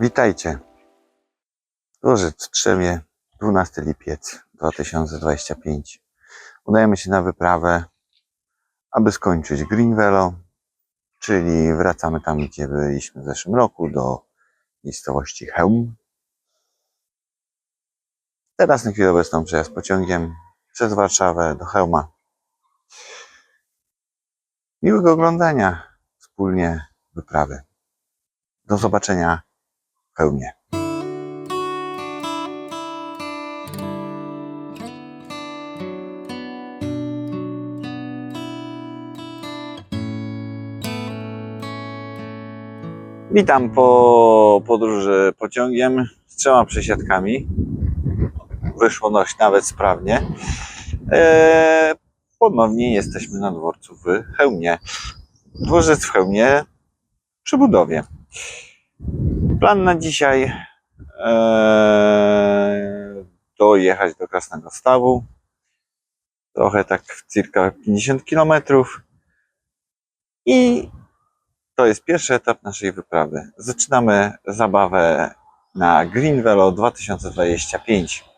Witajcie. Dworzec w Trzemie, 12 lipiec 2025. Udajemy się na wyprawę, aby skończyć Green Velo, czyli wracamy tam, gdzie byliśmy w zeszłym roku, do miejscowości Chełm. Teraz na chwilę obecną przejazd pociągiem przez Warszawę do Chełma. Miłego oglądania wspólnie wyprawy. Do zobaczenia Chełmie. Witam po podróży pociągiem z trzema przesiadkami. Wyszło dość nawet sprawnie. Eee, ponownie jesteśmy na dworcu w Chełmie. Dworzec w Chełmie przy budowie. Plan na dzisiaj eee, dojechać do Krasnego Stawu. Trochę tak circa 50 km. I to jest pierwszy etap naszej wyprawy. Zaczynamy zabawę na Green Velo 2025.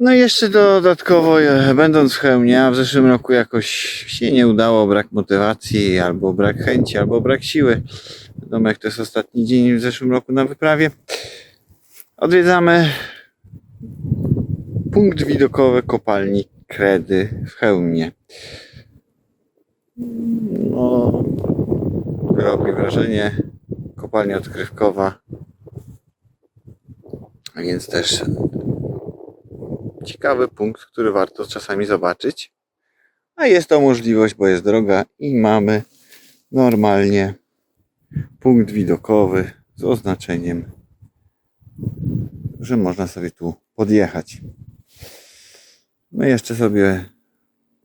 No i jeszcze dodatkowo, e, będąc w Chełmie, a w zeszłym roku jakoś się nie udało, brak motywacji, albo brak chęci, albo brak siły. Wiadomo, jak to jest ostatni dzień w zeszłym roku na wyprawie. Odwiedzamy punkt widokowy kopalni Kredy w Chełmie. No, robi wrażenie. Kopalnia odkrywkowa. Więc też ciekawy punkt, który warto czasami zobaczyć. A jest to możliwość, bo jest droga i mamy normalnie punkt widokowy z oznaczeniem, że można sobie tu podjechać. No i jeszcze sobie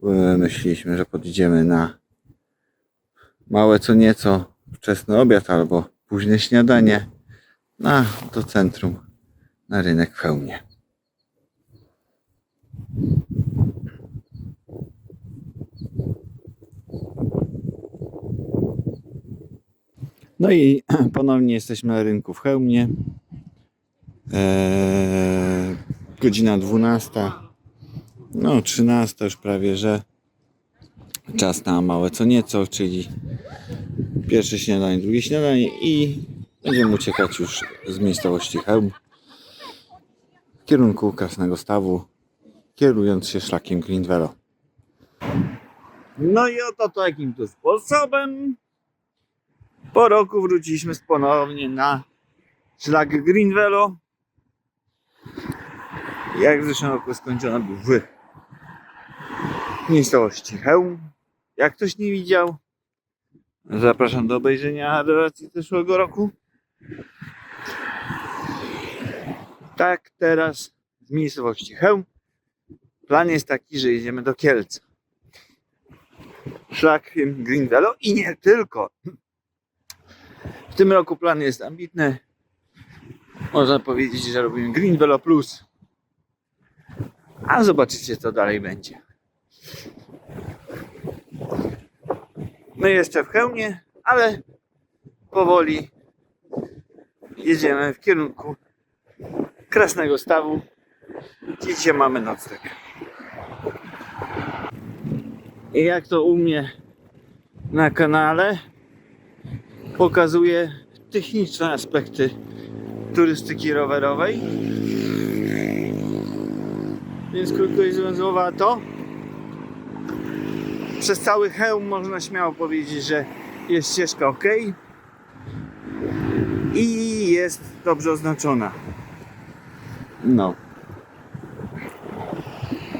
e, myśleliśmy, że podjedziemy na małe co nieco wczesny obiad albo późne śniadanie na do centrum na rynek w Chełmie. No i ponownie jesteśmy na rynku w Chełmie. Eee, godzina 12. No 13 już prawie, że czas na małe co nieco, czyli pierwsze śniadanie, drugie śniadanie i będziemy uciekać już z miejscowości Chełm w kierunku Krasnego Stawu, kierując się szlakiem Green Velo. No i oto to jakim to sposobem po roku wróciliśmy ponownie na szlak Green Velo. Jak w zeszłym roku skończona był w miejscowości Chełm. Jak ktoś nie widział, zapraszam do obejrzenia relacji zeszłego roku. Tak, teraz z miejscowości Chełm. Plan jest taki, że jedziemy do Kielca. Szlakiem Green Velo i nie tylko. W tym roku plan jest ambitny. Można powiedzieć, że robimy Green Velo Plus. A zobaczycie, co dalej będzie. My jeszcze w hełmie, ale powoli jedziemy w kierunku Krasnego Stawu. Dzisiaj mamy nocleg. Jak to u mnie na kanale, pokazuje techniczne aspekty turystyki rowerowej. Więc krótko i związowato. Przez cały hełm można śmiało powiedzieć, że jest ścieżka ok i jest dobrze oznaczona. No.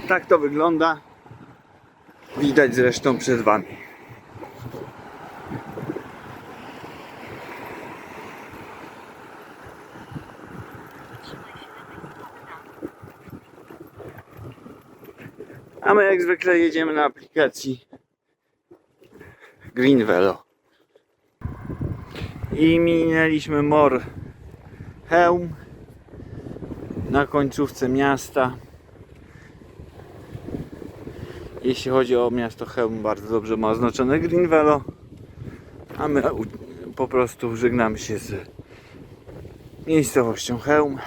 Tak to wygląda. Widać zresztą przed wami. A my jak zwykle jedziemy na aplikacji Green Velo. I minęliśmy Mor Hełm na końcówce miasta. Jeśli chodzi o miasto Chełm, bardzo dobrze ma oznaczone Green Velo. A my po prostu żegnamy się z miejscowością Chełm.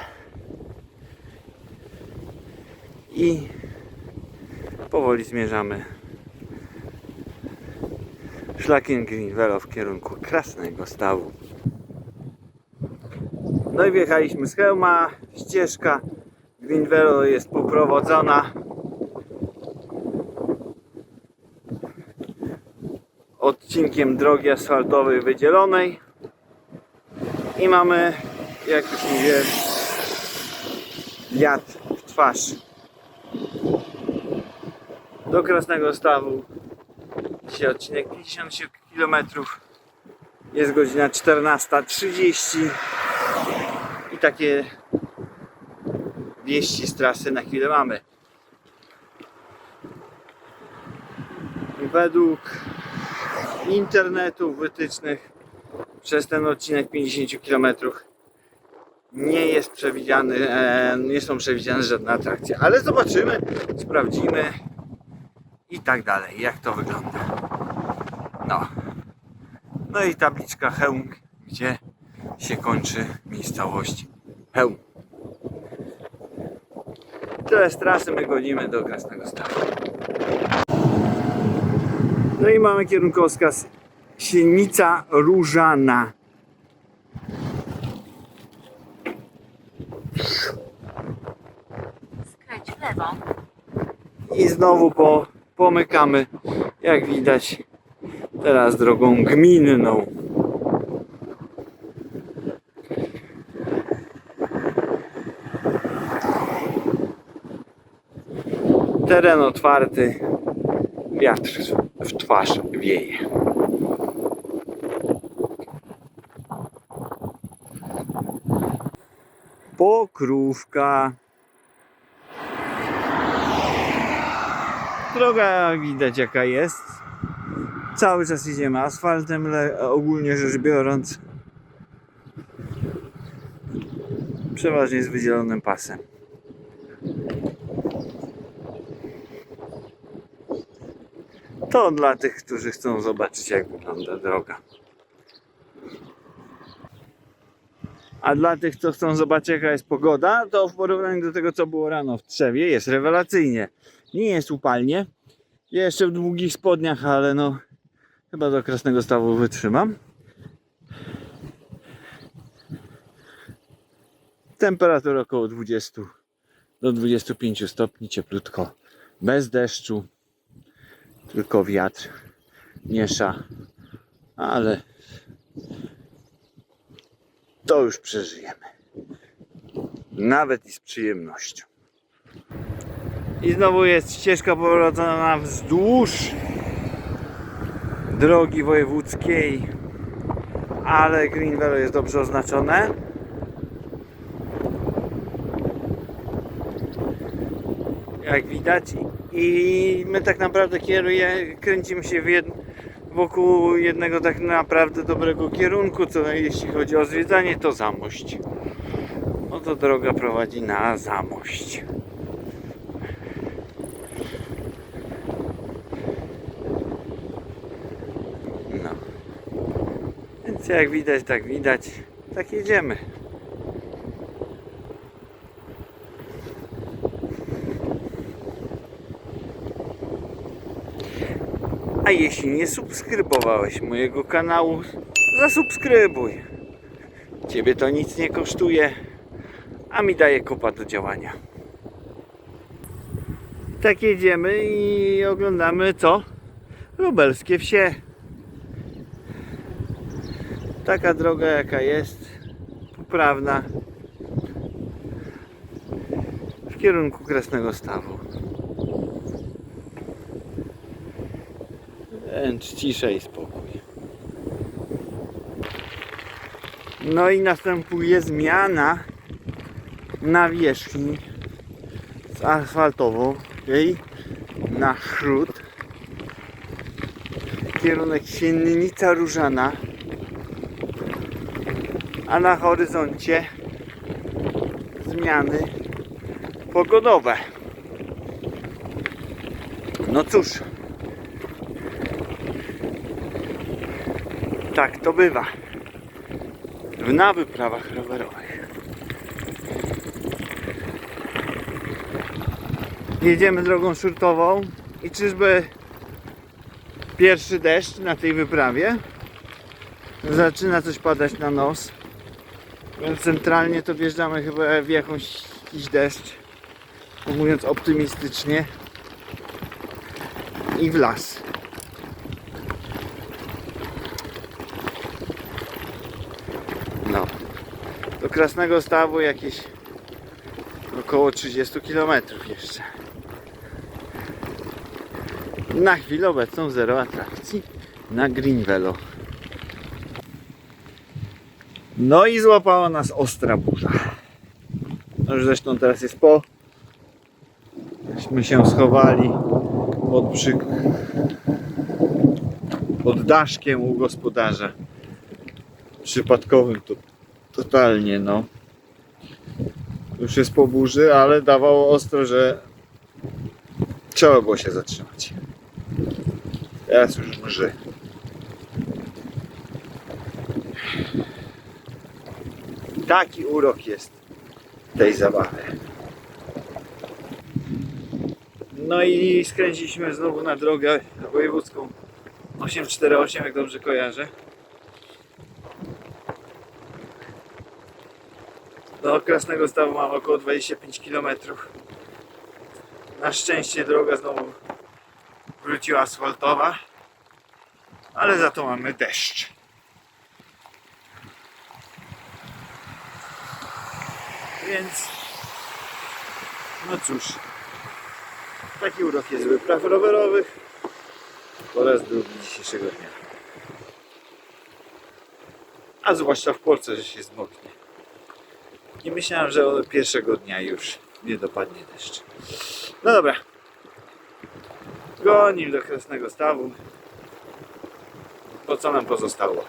I powoli zmierzamy szlakiem Green Velo w kierunku Krasnego Stawu. No i wjechaliśmy z Chełma. Ścieżka Green Velo jest poprowadzona odcinkiem drogi asfaltowej wydzielonej i mamy, jak już mówię, wiatr w twarz. Do Krasnego Stawu dzisiaj odcinek 57 km jest godzina 14.30 i takie wieści z trasy na chwilę mamy. Według internetu wytycznych przez ten odcinek 50 km nie jest przewidziany, e, nie są przewidziane żadne atrakcje, ale zobaczymy, sprawdzimy i tak dalej, jak to wygląda. No. No i tabliczka Hełm, gdzie się kończy miejscowość Hełm. Tyle z trasy my gonimy do Krasnego Stawu. No i mamy kierunkowskaz Sienica Różana. Skręć w lewo. I znowu po, pomykamy, jak widać, teraz drogą gminną. Teren otwarty, wiatr w twarz wieje. Pokrówka. Droga widać jaka jest. Cały czas idziemy asfaltem, ogólnie rzecz biorąc. Przeważnie z wydzielonym pasem. To dla tych, którzy chcą zobaczyć jak wygląda droga. A dla tych, co chcą zobaczyć jaka jest pogoda, to w porównaniu do tego, co było rano w Trzewie, jest rewelacyjnie. Nie jest upalnie. Jeszcze w długich spodniach, ale no chyba do krasnego stawu wytrzymam. Temperatura około 20 do 25 stopni, cieplutko, bez deszczu, tylko wiatr miesza, ale to już przeżyjemy. Nawet i z przyjemnością. I znowu jest ścieżka prowadzona wzdłuż drogi wojewódzkiej, ale Green Velo jest dobrze oznaczone. Jak widać i my tak naprawdę kieruje, kręcimy się jed, wokół jednego tak naprawdę dobrego kierunku, co jeśli chodzi o zwiedzanie to Zamość. Oto droga prowadzi na Zamość. No. Więc jak widać, tak widać. Tak jedziemy. A jeśli nie subskrybowałeś mojego kanału, zasubskrybuj. Ciebie to nic nie kosztuje, a mi daje kopa do działania. Tak jedziemy i oglądamy co? Lubelskie wsie. Taka droga jaka jest, poprawna w kierunku Kresnego Stawu. Wręcz cisza spokój. No i następuje zmiana nawierzchni z asfaltową jej na śród kierunek Siennica Różana a na horyzoncie zmiany pogodowe. No cóż. Tak to bywa. W na wyprawach rowerowych. Jedziemy drogą szurtową i czyżby pierwszy deszcz na tej wyprawie? Zaczyna coś padać na nos. Więc centralnie to wjeżdżamy chyba w jakąś, jakiś deszcz. Mówiąc optymistycznie. I w las. Do Krasnego Stawu jakieś około 30 km jeszcze. Na chwilę obecną zero atrakcji na Greenvelo. No i złapała nas ostra burza. No już zresztą teraz jest po. Myśmy się schowali pod, przy... pod daszkiem u gospodarza. Przypadkowym to totalnie, no. Już jest po burzy, ale dawało ostro, że trzeba było się zatrzymać. Teraz już mrzy. Taki urok jest tej zabawy. No i skręciliśmy znowu na drogę wojewódzką 848, jak dobrze kojarzę. Do Krasnego Stawu mam około 25 km. Na szczęście droga znowu wróciła asfaltowa, ale za to mamy deszcz. Więc no cóż, taki urok jest wypraw rowerowych po raz drugi dzisiejszego dnia. A zwłaszcza w Polsce, że się zmoknie. Nie myślałem, że od pierwszego dnia już nie dopadnie deszcz. No dobra. Gonimy do Krasnego Stawu. Po co nam pozostało?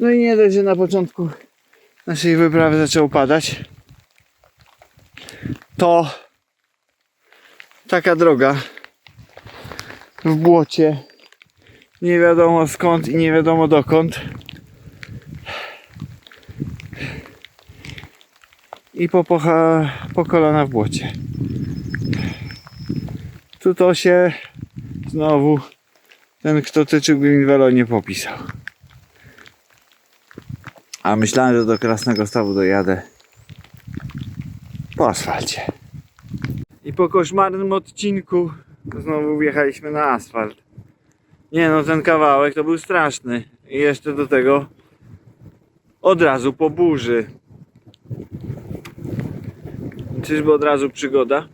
No i nie dość, że na początku naszej wyprawy zaczęło padać, to taka droga w błocie, nie wiadomo skąd i nie wiadomo dokąd. I po, pocha, po kolana w błocie. Tu to się znowu ten kto tyczył Greenvelo nie popisał. A myślałem, że do Krasnego Stawu dojadę po asfalcie. I po koszmarnym odcinku znowu wjechaliśmy na asfalt. Nie no, ten kawałek to był straszny. I jeszcze do tego od razu po burzy. Czyżby od razu przygoda?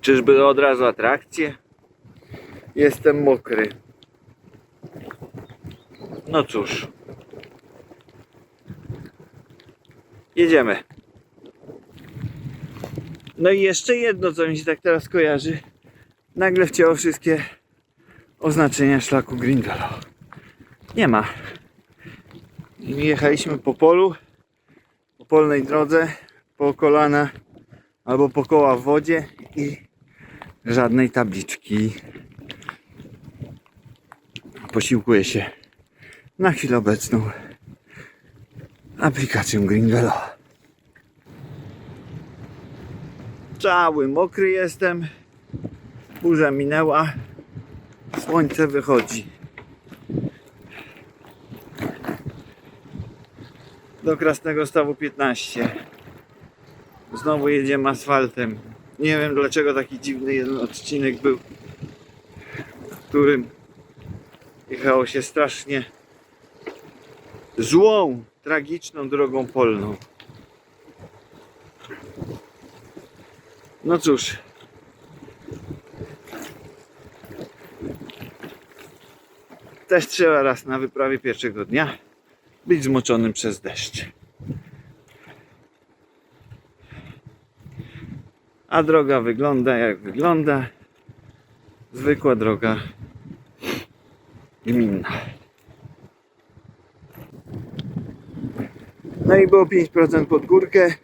Czyżby od razu atrakcje? Jestem mokry. No cóż. Jedziemy. No i jeszcze jedno, co mi się tak teraz kojarzy. Nagle wcięło wszystkie oznaczenia szlaku Grindalo. Nie ma. Jechaliśmy po polu, po polnej drodze, po kolana albo po koła w wodzie i żadnej tabliczki. Posiłkuję się na chwilę obecną aplikacją Greenvelo. Cały mokry jestem. Burza minęła. Słońce wychodzi. Do Krasnego Stawu 15. Znowu jedziemy asfaltem. Nie wiem dlaczego taki dziwny jeden odcinek był, w którym jechało się strasznie złą, tragiczną drogą polną. No cóż. Też trzeba raz na wyprawie pierwszego dnia być zmoczonym przez deszcz. A droga wygląda jak wygląda. Zwykła droga gminna. No i było 5% pod górkę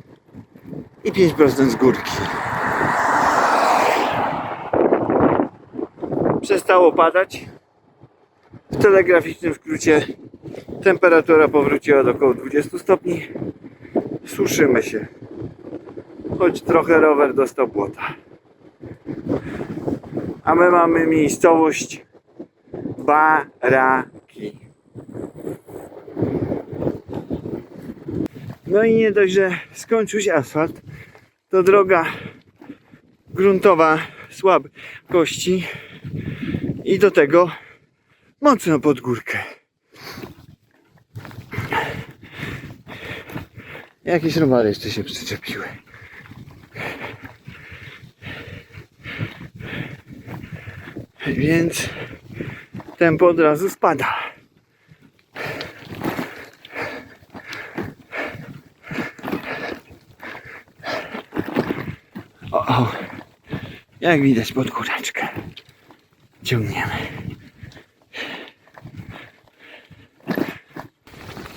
i 5% z górki. Przestało padać. W telegraficznym skrócie temperatura powróciła do około 20 stopni. Suszymy się. Choć trochę rower dostał błota. A my mamy miejscowość Baraki. No i nie dość, że skończył się asfalt, to droga gruntowa słabości i do tego mocno pod górkę. Jakieś robary jeszcze się przyczepiły. Więc tempo od razu spada. O. Jak widać pod góreczkę. Ciągniemy.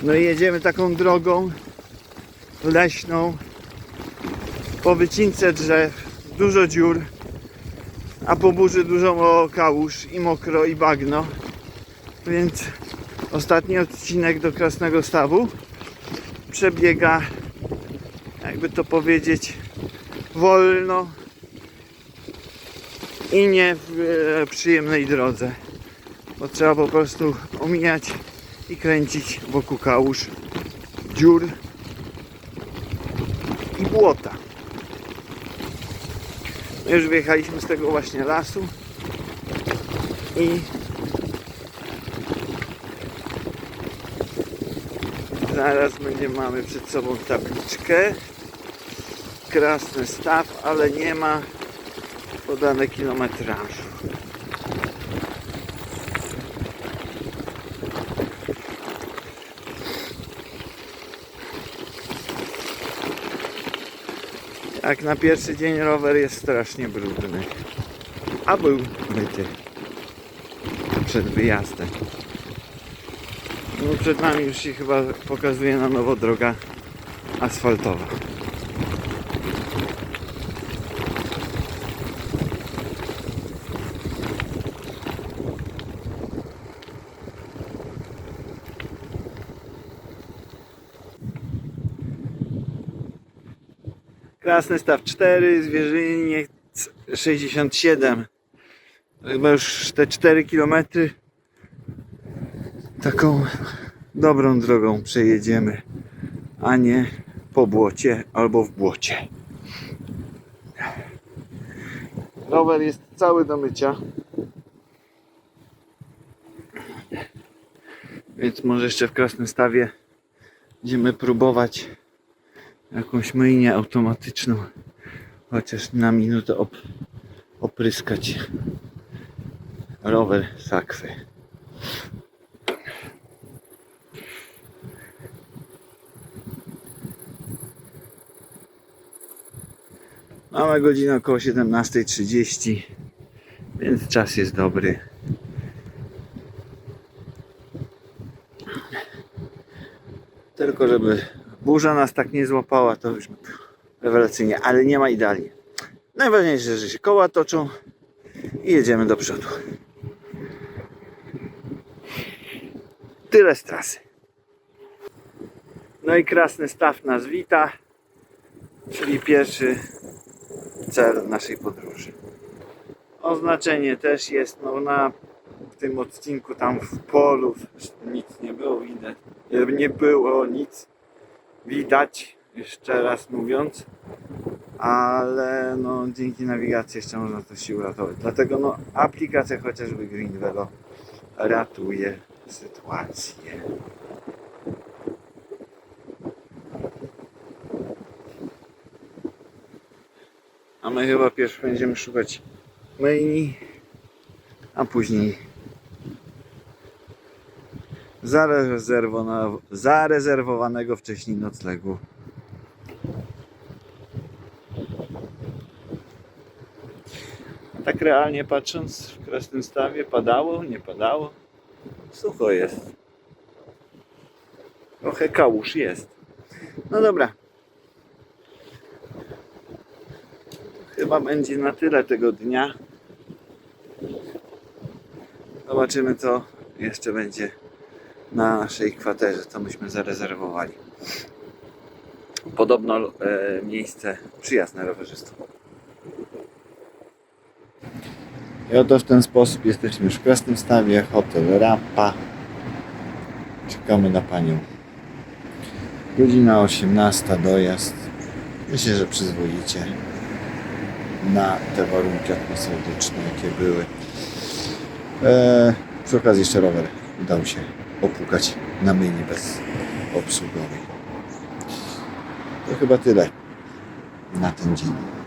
No i jedziemy taką drogą leśną po wycince drzew, dużo dziur, a po burzy dużo kałuż i mokro i bagno. Więc ostatni odcinek do Krasnego Stawu przebiega, jakby to powiedzieć, wolno i nie w e, przyjemnej drodze, bo trzeba po prostu omijać i kręcić wokół kałuż, dziur i błota. My już wyjechaliśmy z tego właśnie lasu i zaraz będziemy mamy przed sobą tabliczkę krasny staw, ale nie ma podane kilometrażu. Jak na pierwszy dzień rower jest strasznie brudny. A był myty przed wyjazdem. No przed nami już się chyba pokazuje na nowo droga asfaltowa. Krasny Staw 4, Zwierzyniec 67. To Chyba już te 4 km taką dobrą drogą przejedziemy, a nie po błocie albo w błocie. Rower jest cały do mycia. Więc może jeszcze w Krasnym Stawie będziemy próbować jakąś myjnię automatyczną, chociaż na minutę op opryskać rower sakwy. Mamy godzinę około 17.30, więc czas jest dobry. Tylko żeby burza nas tak nie złapała, to już rewelacyjnie, ale nie ma idealnie. Najważniejsze, że się koła toczą i jedziemy do przodu. Tyle z trasy. No i krasny staw nas wita, czyli pierwszy cel naszej podróży. Oznaczenie też jest no, na tym odcinku tam w polu nic nie było widać. Nie było nic widać, jeszcze raz mówiąc, ale no dzięki nawigacji jeszcze można to się uratować. Dlatego no aplikacja chociażby Green Velo ratuje sytuację. A my chyba pierwszy będziemy szukać myjni, a później zarezerwowanego wcześniej noclegu. Tak realnie patrząc, w Krasnym Stawie padało, nie padało. Sucho jest. Trochę kałuż jest. No dobra. Chyba będzie na tyle tego dnia. Zobaczymy co jeszcze będzie na naszej kwaterze, co myśmy zarezerwowali. Podobno e, miejsce przyjazne rowerzystom. I oto w ten sposób jesteśmy już w Krasnym Stawie, hotel Rampa. Czekamy na panią. Godzina 18, dojazd. Myślę, że przyzwoicie na te warunki atmosferyczne, jakie były. Eee, przy okazji jeszcze rower udało się opłukać na myjni bez obsługowej. To chyba tyle na ten dzień.